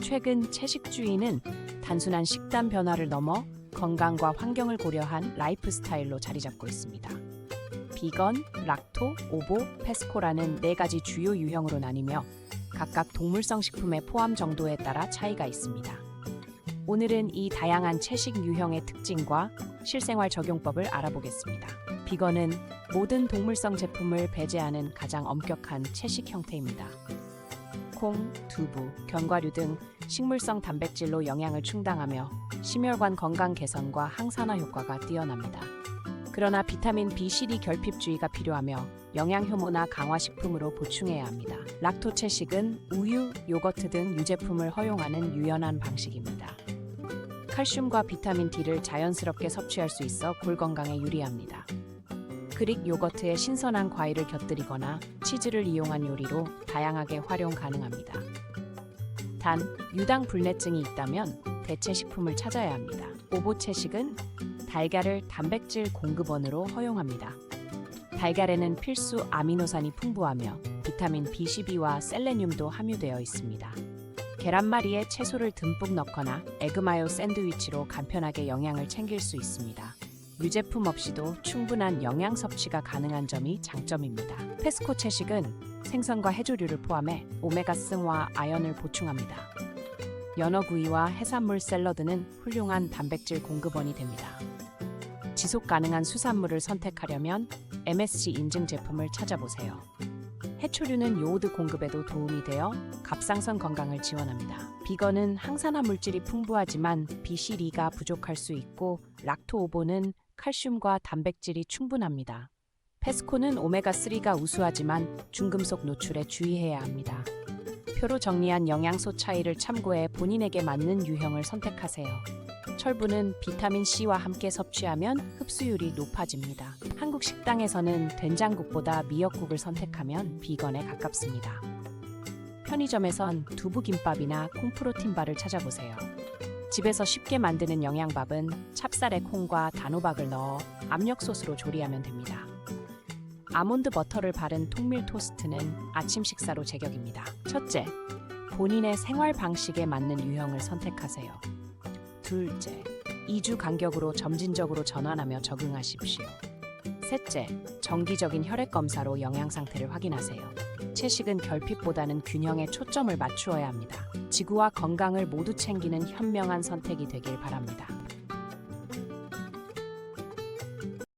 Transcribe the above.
최근 채식주의는 단순한 식단 변화를 넘어 건강과 환경을 고려한 라이프 스타일로 자리 잡고 있습니다. 비건, 락토, 오보, 페스코라는 네 가지 주요 유형으로 나뉘며 각각 동물성 식품의 포함 정도에 따라 차이가 있습니다. 오늘은 이 다양한 채식 유형의 특징과 실생활 적용법을 알아보겠습니다. 비건은 모든 동물성 제품을 배제하는 가장 엄격한 채식 형태입니다. 콩, 두부, 견과류 등 식물성 단백질로 영양을 충당하며 심혈관 건강 개선과 항산화 효과가 뛰어납니다. 그러나 비타민 B12 결핍주의가 필요하며 영양 효모나 강화 식품으로 보충해야 합니다. 락토 채식은 우유, 요거트 등 유제품을 허용하는 유연한 방식입니다. 칼슘과 비타민 D를 자연스럽게 섭취할 수 있어 골 건강에 유리합니다. 그릭 요거트에 신선한 과일을 곁들이거나 치즈를 이용한 요리로 다양하게 활용 가능합니다. 단, 유당 불내증이 있다면 대체 식품을 찾아야 합니다. 오보 채식은 달걀을 단백질 공급원으로 허용합니다. 달걀에는 필수 아미노산이 풍부하며 비타민 B12와 셀레늄도 함유되어 있습니다. 계란말이에 채소를 듬뿍 넣거나 에그마요 샌드위치로 간편하게 영양을 챙길 수 있습니다. 유제품 없이도 충분한 영양 섭취가 가능한 점이 장점입니다. 페스코 채식은 생선과 해조류를 포함해 오메가3와 아연을 보충합니다. 연어구이와 해산물 샐러드는 훌륭한 단백질 공급원이 됩니다. 지속 가능한 수산물을 선택하려면 MSC 인증 제품을 찾아보세요. 해초류는 요오드 공급에도 도움이 되어 갑상선 건강을 지원합니다. 비건은 항산화 물질이 풍부하지만 B12가 부족할 수 있고 락토오보는 칼슘과 단백질이 충분합니다. 페스코는 오메가3가 우수하지만 중금속 노출에 주의해야 합니다. 표로 정리한 영양소 차이를 참고해 본인에게 맞는 유형을 선택하세요. 철분은 비타민 C와 함께 섭취하면 흡수율이 높아집니다. 한국 식당에서는 된장국보다 미역국을 선택하면 비건에 가깝습니다. 편의점에선 두부김밥이나 콩프로틴바를 찾아보세요. 집에서 쉽게 만드는 영양밥은 찹쌀에 콩과 단호박을 넣어 압력솥으로 조리하면 됩니다. 아몬드 버터를 바른 통밀 토스트는 아침 식사로 제격입니다. 첫째, 본인의 생활 방식에 맞는 유형을 선택하세요. 둘째, 2주 간격으로 점진적으로 전환하며 적응하십시오. 셋째, 정기적인 혈액 검사로 영양 상태를 확인하세요. 채식은 결핍보다는 균형에 초점을 맞추어야 합니다. 지구와 건강을 모두 챙기는 현명한 선택이 되길 바랍니다.